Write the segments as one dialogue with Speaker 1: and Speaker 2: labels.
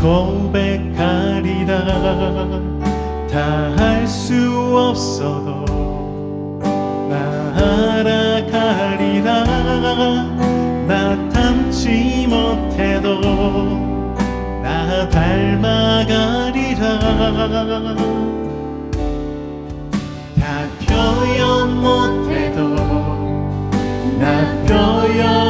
Speaker 1: 고백하리라. 다 할 수 없어도 나 알아가리라. 나 닮지 못해도 나 닮아가리라. 다 표현 못해도 나 표현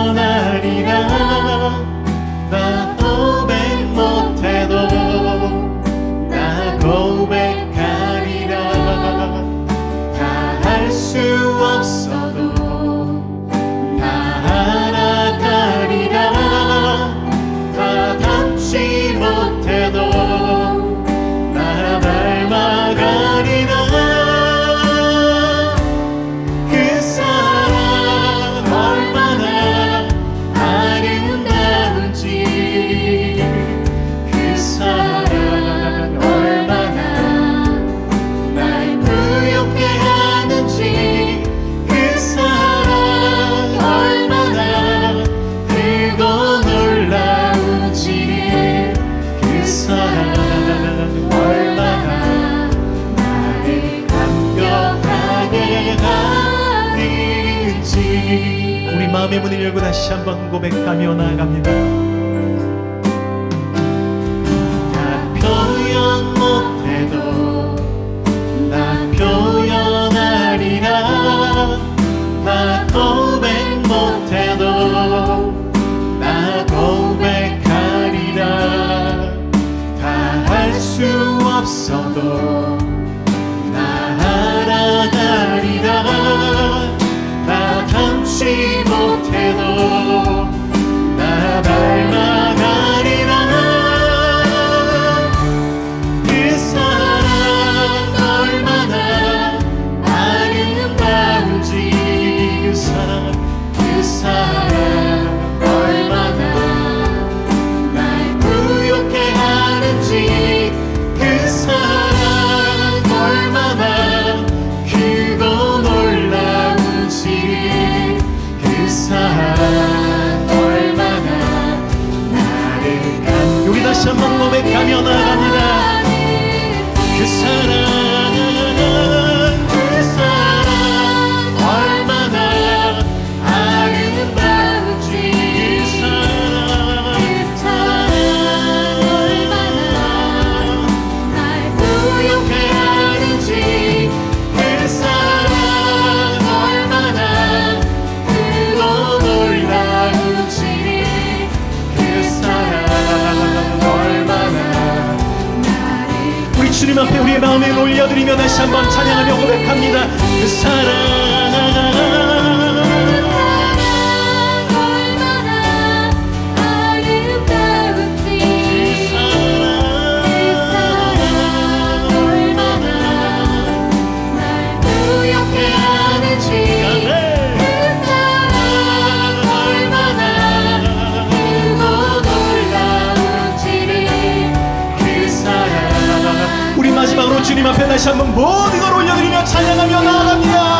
Speaker 1: 마음의 문을 열고 다시 한번 고백하며 나아갑니다. 다시 한번 고백하며 나갑니다. 그 사랑 주님 앞에 우리의 마음을 올려드리며 다시 한번 찬양하며 고백합니다. 그 앞에 다시 한번 모든 걸 올려드리며 찬양하며 나아갑니다.